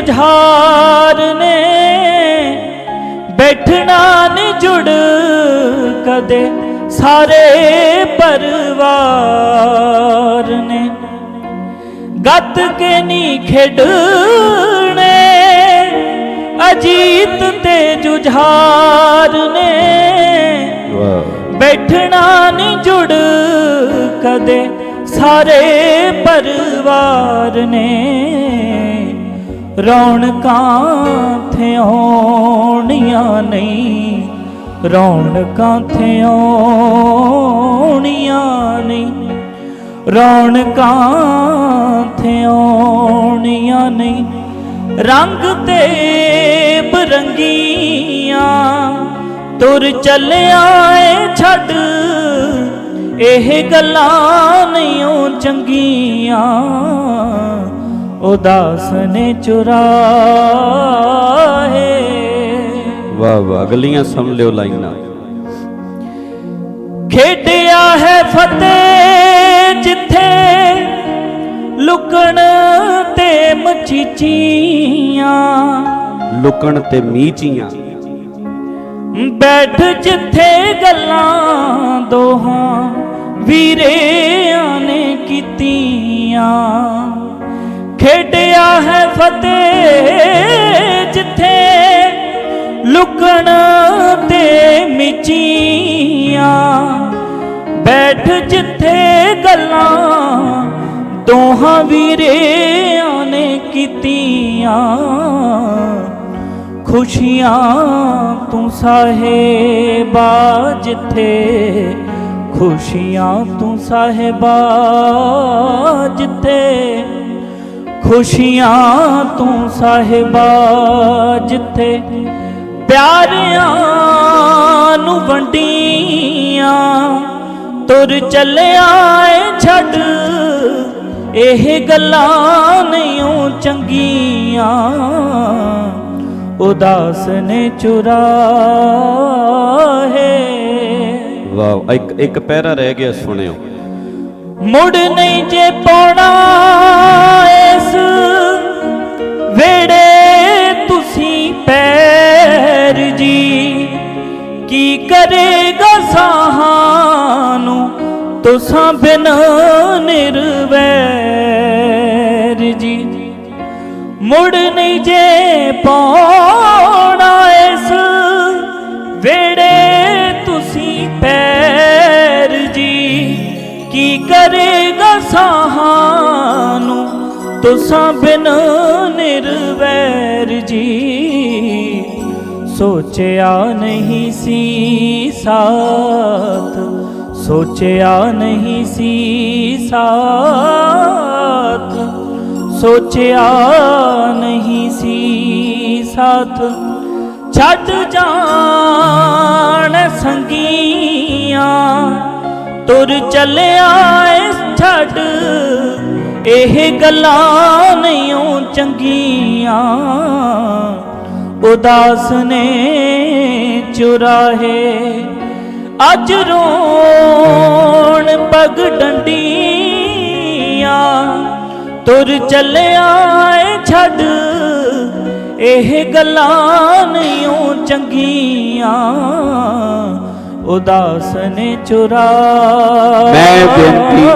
ਜੁਝਾਰ ਨੇ ਬੈਠਣਾ ਨੀ ਜੁੜ ਕਦੇ ਸਾਰੇ ਪਰਿਵਾਰ ਨੇ ਗੱਤ ਕੇ ਨੀ ਖੇਡਣੇ ਅਜੀਤ ਤੇ ਜੁਝਾਰ ਨੇ ਬੈਠਣਾ ਨੀ ਜੁੜ ਕਦੇ ਸਾਰੇ ਪਰਿਵਾਰ ਨੇ ਰੌਣਕਾਂ ਥਿਉਣੀਆਂ ਨਹੀਂ ਰੌਣਕਾਂ ਥਿਉਣੀਆਂ ਨਹੀਂ ਰੌਣਕਾਂ ਥਿਉਣੀਆਂ ਨਹੀਂ ਰੰਗ ਤੇ ਬਰੰਗੀਆਂ ਤੁਰ ਚੱਲਿਆ ਏ ਛੱਡ ਇਹ ਗੱਲਾਂ ਨਹੀਂ ਓ ਚੰਗੀਆਂ ਉਦਾਸ ਨੇ ਚੁਰਾਹੇ। ਵਾਹ ਵਾਹ ਅਗਲੀਆਂ ਸੁਣ ਲਿਓ ਲਾਈਨਾਂ। ਖੇਡਿਆ ਹੈ ਫਤਿਹ ਜਿੱਥੇ ਲੁਕਣ ਤੇ ਮਚੀਚੀਆਂ। ਲੁਕਣ ਤੇ ਮੀਚੀਆਂ। ਬੈਠ ਜਿੱਥੇ ਗੱਲਾਂ ਦੋਹਾਂ ਵੀਰਿਆਂ ਨੇ ਕੀਤੀਆਂ। ਖੇਡਿਆ ਹੈ ਫਤਿਹ ਜਿੱਥੇ ਲੁਕਣ ਤੇ ਮਿਚੀਆਂ। ਬੈਠ ਜਿੱਥੇ ਗੱਲਾਂ ਦੋਹਾਂ ਵੀਰਿਆਂ ਨੇ ਕੀਤੀਆਂ। ਖੁਸ਼ੀਆਂ ਤੂੰ ਸਾਹਿਬਾ ਜਿੱਥੇ, ਖੁਸ਼ੀਆਂ ਤੂੰ ਸਾਹਿਬਾ ਜਿੱਥੇ। ਖੁਸ਼ੀਆਂ ਤੂੰ ਸਾਹਿਬਾ ਜਿੱਥੇ ਪਿਆਰਿਆਂ ਨੂੰ ਵੰਡੀਆਂ ਤੁਰ ਚੱਲਿਆ ਏ ਛੱਡ ਇਹ ਗੱਲਾਂ ਨਹੀਂ ਓ ਚੰਗੀਆਂ। ਉਦਾਸ ਨੇ ਚੁਰਾਹੇ। ਵਾਹ ਇੱਕ ਇੱਕ ਪੈਰਾ ਰਹਿ ਗਿਆ ਸੁਣਿਓ। ਮੁੜ ਨਹੀਂ ਜੇ ਪਾਉਣਾ ਕੀ ਕਰੇਗਾ ਸਾਹਾਂ ਨੂੰ ਤੁਸਾਂ ਬਿਨ ਨਿਰਵੈਰ ਜੀ। ਮੁੜ ਨਹੀਂ ਜੇ ਪਾਉਣਾ ਇਸ ਵੇੜੇ ਤੁਸੀਂ ਪੈਰ ਜੀ। ਕੀ ਕਰੇਗਾ ਸਾਹਾਂ ਨੂੰ ਤੁਸਾਂ ਬਿਨ ਨਿਰਵੈਰ ਜੀ। ਸੋਚਿਆ ਨਹੀਂ ਸੀ ਸਾਥ, ਸੋਚਿਆ ਨਹੀਂ ਸੀ ਸਾਥ, ਸੋਚਿਆ ਨਹੀਂ ਸੀ ਸਾਥ। ਛੱਡ ਜਾਣ ਸੰਗੀਆਂ, ਤੁਰ ਚੱਲਿਆ ਏ ਛੱਡ, ਇਹ ਗੱਲਾਂ ਨਹੀਂ ਓ ਚੰਗੀਆਂ। ਉਦਾਸ ਨੇ ਚੁਰਾਹੇ। ਅੱਜ ਰੋਣ ਪਗ ਡੰਡੀਆਂ, ਤੁਰ ਚੱਲਿਆ ਏ ਛੱਡ, ਇਹ ਗੱਲਾਂ ਨਹੀਂ ਓ ਚੰਗੀਆਂ। ਉਦਾਸ ਨੇ ਚੁਰਾ ਮੈਂ ਬੇਨਤੀ